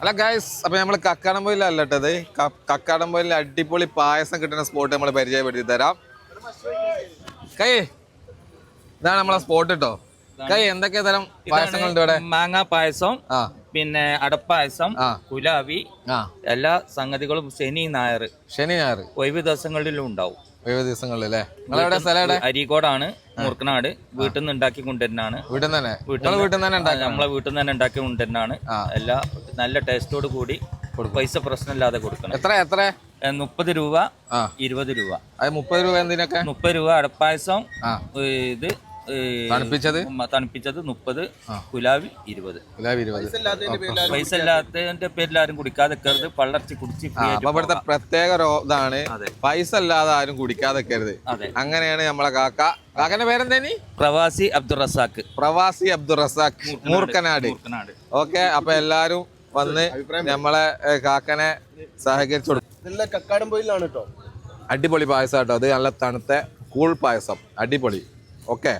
അല്ല ഗായ്സ് അപ്പൊ നമ്മൾ കക്കാടംപോയിലല്ല കേട്ടത് കക്കാടംപോയിലെ അടിപൊളി പായസം കിട്ടുന്ന സ്പോട്ട് നമ്മൾ പരിചയപ്പെടുത്തി തരാം. കൈ ഇതാണ് നമ്മളെ സ്പോട്ട് കേട്ടോ കൈ എന്തൊക്കെ തരം പായസങ്ങളുണ്ട് ഇവിടെ? മാങ്ങ പായസം പിന്നെ അടപ്പായസം. കുലാവി എല്ലാ സംഗതികളും ശനി ഞായർ. ശനി ഞായർ. ഒഴിവ് ദിവസങ്ങളിലും ഉണ്ടാവും. ഒഴിവ് ദിവസങ്ങളിൽ നിങ്ങളെവിടെ സ്ഥലം അരീക്കോടാണ് മൂർക്കനാട്. വീട്ടിൽ നിന്ന് ഉണ്ടാക്കി കൊണ്ടുവരുന്നതാണ്. വീട്ടിൽ നിന്ന് തന്നെ വീട്ടിൽ തന്നെ നമ്മളെ വീട്ടിൽ നിന്ന് തന്നെ ഉണ്ടാക്കി കൊണ്ടുവരുന്നതാണ്. എല്ലാ നല്ല ടേസ്റ്റോട് കൂടി പൈസ പ്രശ്നമില്ലാതെ കൊടുക്കണം. എത്ര എത്ര? മുപ്പത് രൂപ ഇരുപത് രൂപ. അത് മുപ്പത് രൂപ എന്തിനൊക്കെ? മുപ്പത് രൂപ അടപ്പായസം ഇത് തണുപ്പിച്ചത്? തണുപ്പിച്ചത് മുപ്പത് കുലാവി ഇരുപത്. കുലാവി ഇരുപത്. പൈസ ഇല്ലാത്തതിന്റെ പേരിൽ ആരും കുടിക്കാതെ കരുത് പള്ളർച്ചി കുടിച്ച് ഇവിടുത്തെ പ്രത്യേക ഇതാണ്. പൈസ അല്ലാതെ ആരും കുടിക്കാതെ കരുത് അങ്ങനെയാണ് നമ്മളെ കാക്ക. കാക്കന്റെ പേരെന്തേനി പ്രവാസി അബ്ദുൾ റസാഖ് പ്രവാസി അബ്ദുൾ റസാഖ് മൂർക്കനാട് മൂർക്കനാട് ഓക്കെ അപ്പൊ എല്ലാരും വന്ന് നമ്മളെ കാക്കനെ സഹകരിച്ചു കൊടുക്കും. കേട്ടോ അടിപൊളി പായസം കേട്ടോ അത് നല്ല തണുത്ത കൂൾ പായസം. അടിപൊളി. ഓക്കെ?